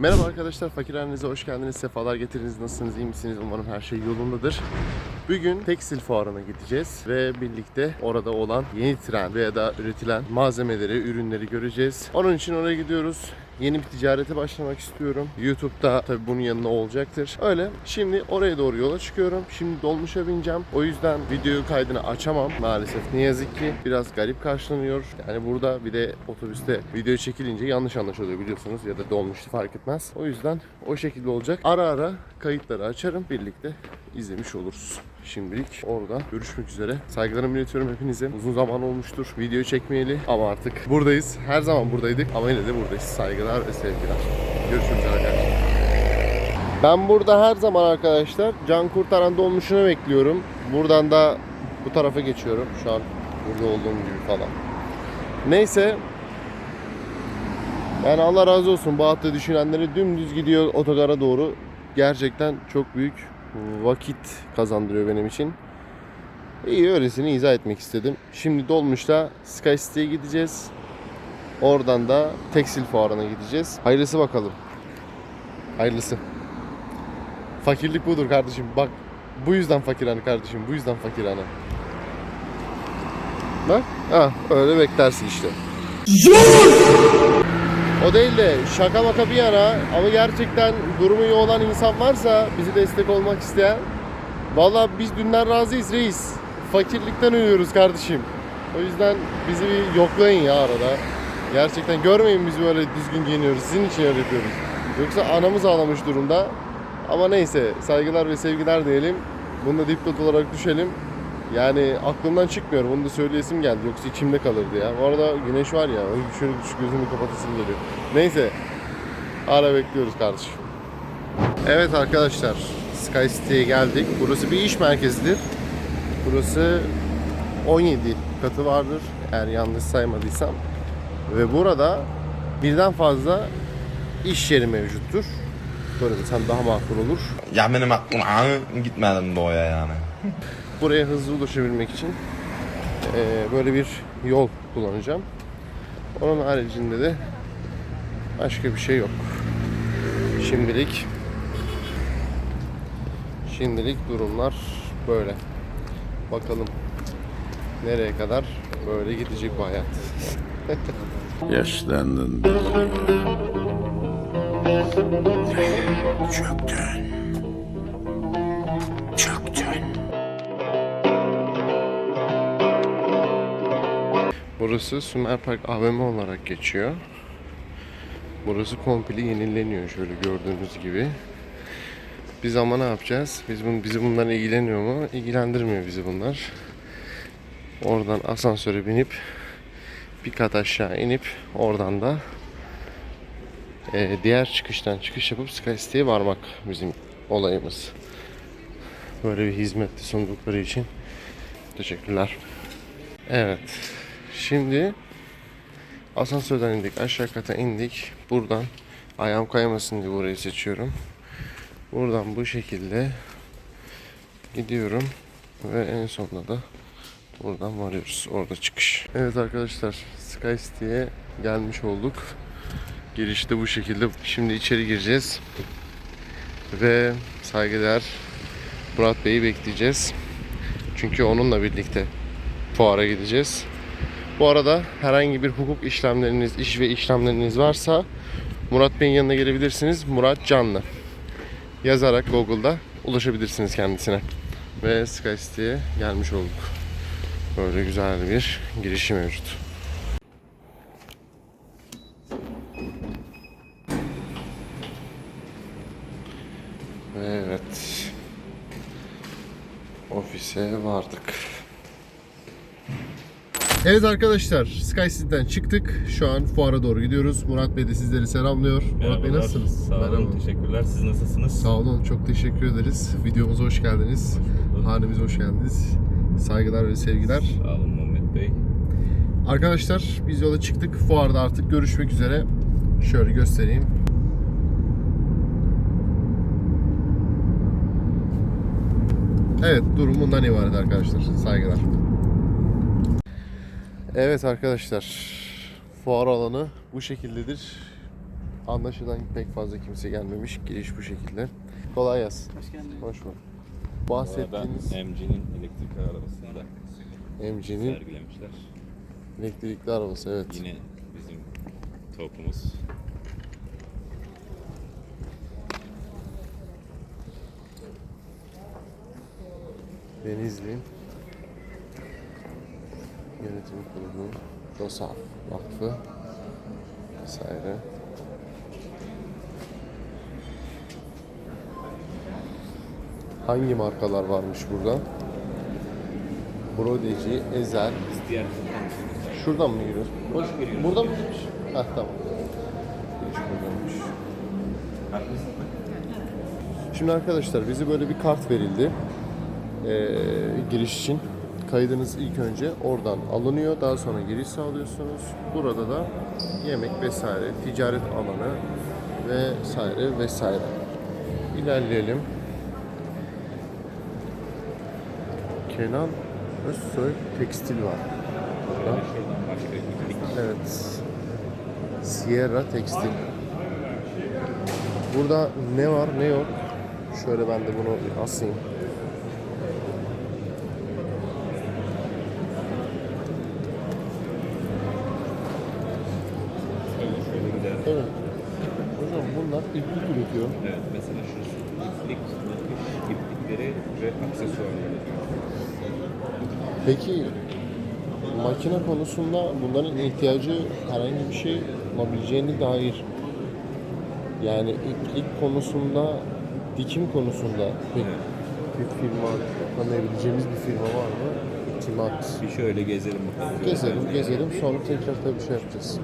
Merhaba arkadaşlar, Fakirhanenize hoş geldiniz. Sefalar getirdiniz. Nasılsınız, iyi misiniz? Umarım her şey yolundadır. Bugün tekstil fuarına gideceğiz ve birlikte orada olan yeni tren veya da üretilen malzemeleri, ürünleri göreceğiz. Onun için oraya gidiyoruz. Yeni bir ticarete başlamak istiyorum. YouTube'da tabii bunun yanında olacaktır. Öyle. Şimdi oraya doğru yola çıkıyorum. Şimdi dolmuşa bineceğim. O yüzden video kaydını açamam maalesef. Ne yazık ki biraz garip karşılanıyor. Yani burada bir de otobüste video çekilince yanlış anlaşılıyor biliyorsunuz ya da dolmuştu fark etmez. O yüzden o şekilde olacak. Ara ara kayıtları açarım. Birlikte izlemiş oluruz. Şimdilik orada görüşmek üzere. Saygılarımı iletiyorum hepinize. Uzun zaman olmuştur video çekmeyeli ama artık buradayız. Her zaman buradaydık ama yine de buradayız. Saygılar ve sevgiler. Görüşmek üzere arkadaşlar. Ben burada her zaman arkadaşlar can kurtaran dolmuşunu bekliyorum. Buradan da bu tarafa geçiyorum. Şu an burada olduğum gibi falan. Neyse yani Allah razı olsun bu düşünenleri dümdüz gidiyor otogara doğru. Gerçekten çok büyük vakit kazandırıyor benim için. İyi öylesini izah etmek istedim. Şimdi dolmuşla Sky City'ye gideceğiz. Oradan da tekstil fuarına gideceğiz. Hayırlısı bakalım. Hayırlısı. Fakirlik budur kardeşim. Bak bu yüzden fakirhane kardeşim. Bu yüzden fakirhane. Bak. Ha, öyle beklersin işte. O değil de şaka maka bir yana ama gerçekten durumu iyi olan insan varsa bizi destek olmak isteyen Valla biz dünden razıyız reis. Fakirlikten ölüyoruz kardeşim. O yüzden bizi bir yoklayın ya arada. Gerçekten görmeyin biz böyle düzgün giyiniyoruz. Sizin için öyle yapıyoruz. Yoksa anamız ağlamış durumda. Ama neyse saygılar ve sevgiler diyelim. Bunu da dipnot olarak düşelim. Yani aklımdan çıkmıyor. Bunu da söyleyesim geldi. Yoksa içimde kalırdı ya. Bu arada güneş var ya. öyle Şöyle şu gözümü kapatasım geliyor. Neyse. Ara bekliyoruz kardeşim. Evet arkadaşlar. Sky City'ye geldik. Burası bir iş merkezidir. Burası 17 katı vardır. Eğer yanlış saymadıysam. Ve burada birden fazla iş yeri mevcuttur. Böyle desem daha makul olur. Ya benim aklım gitmedim doğuya yani. Buraya hızlı ulaşabilmek için eee, böyle bir yol kullanacağım. Onun haricinde de başka bir şey yok. Şimdilik şimdilik durumlar böyle. Bakalım nereye kadar böyle gidecek bu hayat. Yaşlandın. Çöktün. Burası Sümer Park AVM olarak geçiyor. Burası komple yenileniyor şöyle gördüğünüz gibi. Biz ama ne yapacağız? Biz bunu, bizi bunlar ilgileniyor mu? İlgilendirmiyor bizi bunlar. Oradan asansöre binip bir kat aşağı inip oradan da e, diğer çıkıştan çıkış yapıp Sky varmak bizim olayımız. Böyle bir hizmette sundukları için teşekkürler. Evet. Şimdi asansörden indik. Aşağı kata indik. Buradan ayağım kaymasın diye burayı seçiyorum. Buradan bu şekilde gidiyorum. Ve en sonunda da buradan varıyoruz. Orada çıkış. Evet arkadaşlar Sky City'ye gelmiş olduk. Girişte bu şekilde. Şimdi içeri gireceğiz. Ve saygıdeğer Murat Bey'i bekleyeceğiz. Çünkü onunla birlikte fuara gideceğiz. Bu arada herhangi bir hukuk işlemleriniz, iş ve işlemleriniz varsa Murat Bey'in yanına gelebilirsiniz. Murat Canlı. Yazarak Google'da ulaşabilirsiniz kendisine. Ve Sky City'ye gelmiş olduk. Böyle güzel bir girişi mevcut. Evet. Ofise vardık. Evet arkadaşlar Sky City'den çıktık. Şu an fuara doğru gidiyoruz. Murat Bey de sizleri selamlıyor. Murat Bey nasılsınız? Sağ olun, Merhaba. teşekkürler. Siz nasılsınız? Sağ olun, çok teşekkür ederiz. Videomuza hoş geldiniz. bulduk. Hanemize hoş geldiniz. Saygılar ve sevgiler. Sağ olun Muhammed Bey. Arkadaşlar biz yola çıktık. Fuarda artık görüşmek üzere. Şöyle göstereyim. Evet durum bundan ibaret arkadaşlar. Saygılar. Evet arkadaşlar. Fuar alanı bu şekildedir. Anlaşılan pek fazla kimse gelmemiş. Giriş bu şekilde. Kolay gelsin. Hoş geldin. Hoş bulduk. Bahsettiğiniz MG'nin elektrikli arabasını da MG'nin sergilemişler. elektrikli arabası evet. Yine bizim topumuz. Denizli Yönetim Kurulu, ROSAF Vakfı vesaire. Hangi markalar varmış burada? Brodeci, Ezel. Şuradan mı giriyoruz? Boş giriyoruz. Burada mı giriş? Heh tamam. Giriş buradaymış. Şimdi arkadaşlar bize böyle bir kart verildi. Ee, giriş için. Kaydınız ilk önce oradan alınıyor. Daha sonra giriş sağlıyorsunuz. Burada da yemek vesaire, ticaret alanı vesaire vesaire. İlerleyelim. Kenan Özsoy Tekstil var. Burada. Evet. Sierra Tekstil. Burada ne var ne yok. Şöyle ben de bunu asayım. şöyle şöyle gider. Evet. Hocam bunlar iplik üretiyor. Evet mesela şurası iplik, nakış, iplikleri ve aksesuarları. Peki makine konusunda bunların ihtiyacı herhangi bir şey olabileceğine dair yani iplik konusunda dikim konusunda pek Evet. bir firma tanıyabileceğimiz bir firma var mı? İtimat. Bir şöyle gezelim bakalım. Gezelim, gezelim. Sonra tekrar tabii şey yapacağız.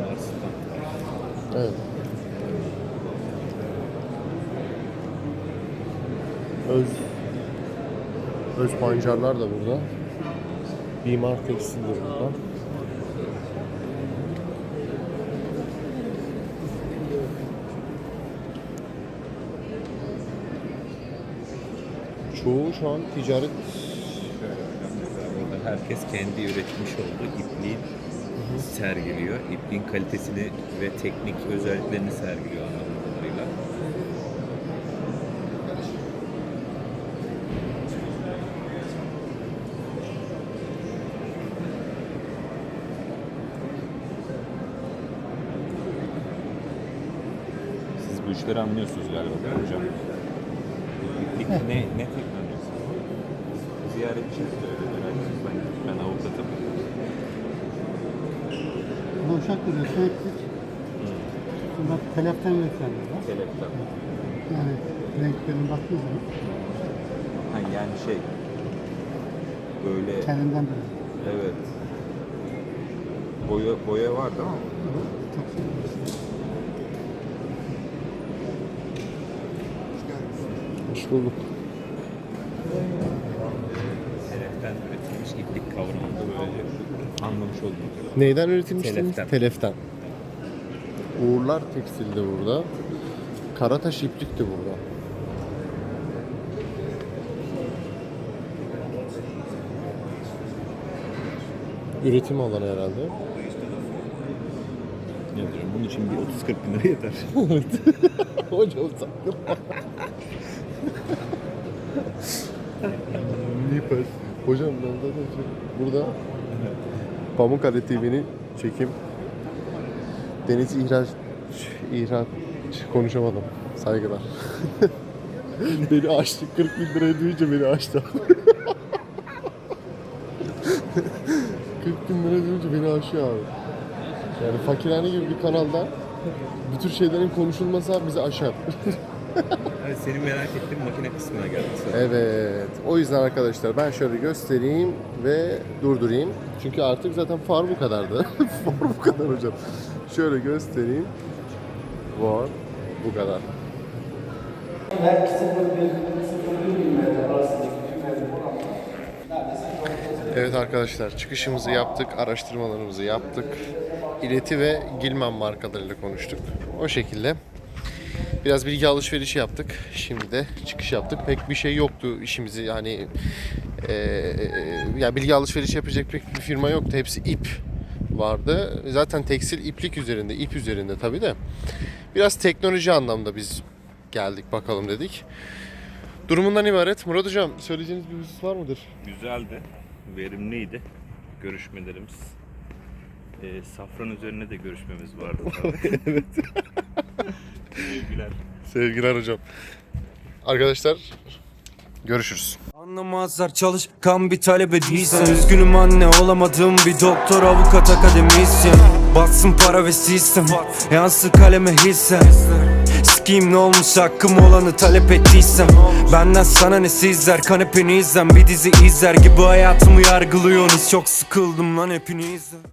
Var, stand var. Evet. Öz Öz pancarlar da burada. Bimar Tekstil de burada. Çoğu şu an ticaret herkes kendi üretmiş olduğu ipliği sergiliyor. İpliğin kalitesini ve teknik özelliklerini sergiliyor anladığım kadarıyla. Siz bu işleri anlıyorsunuz galiba hocam. İplik ne, ne teknolojisi? Ziyaretçiyiz de öyle öğrenciyiz. Ben, ben avukatım. Boşak ürüyor sürekli. Bak teleften üretiyorlar. Teleften. Yani renklerin baktığı zaman Ha, yani şey böyle kendinden böyle. evet boya boya var değil mi? Çok Hoş bulduk. Teleften üretilmiş iplik kavramında böyle anlamış oldum. Neyden üretilmiş Teleften. Teleften. Uğurlar Tekstil de burada. Karataş İplik de burada. Üretim alanı herhalde. Ne diyorum bunun için bir 30-40 bin lira yeter. Hocam sakın. Nipel. Hocam ben zaten şey- burada Pamukkale TV'nin çekim deniz ihraç ihraç konuşamadım. Saygılar. beni açtı. 40 bin liraya duyunca beni açtı. 40 bin lira duyunca beni aşıyor abi. Yani fakirhane gibi bir kanalda bu tür şeylerin konuşulması abi bizi aşar. Evet, seni merak ettim makine kısmına geldik. Evet. O yüzden arkadaşlar ben şöyle göstereyim ve durdurayım. Çünkü artık zaten far bu kadardı. far bu kadar hocam. Şöyle göstereyim. Var. Bu kadar. Evet arkadaşlar çıkışımızı yaptık, araştırmalarımızı yaptık. İleti ve Gilman markalarıyla konuştuk. O şekilde. Biraz bilgi alışverişi yaptık. Şimdi de çıkış yaptık. Pek bir şey yoktu işimizi yani eee ya bilgi alışverişi yapacak pek bir firma yoktu. Hepsi ip vardı. Zaten tekstil iplik üzerinde, ip üzerinde tabii de. Biraz teknoloji anlamda biz geldik bakalım dedik. Durumundan ibaret. Murat Hocam söyleyeceğiniz bir husus var mıdır? Güzeldi, verimliydi görüşmelerimiz. Ee, safran üzerine de görüşmemiz vardı evet. Sevgiler. Sevgiler hocam. Arkadaşlar görüşürüz. Anlamazlar çalışkan bir talebe değilsen Üzgünüm anne olamadım bir doktor avukat akademisyen. Batsın para ve sistem Yansın kaleme hisse Sikiyim ne olmuş hakkım olanı talep ettiysem Benden sana ne sizler kanepeni izlen Bir dizi izler gibi hayatımı yargılıyorsunuz. Çok sıkıldım lan hepinizden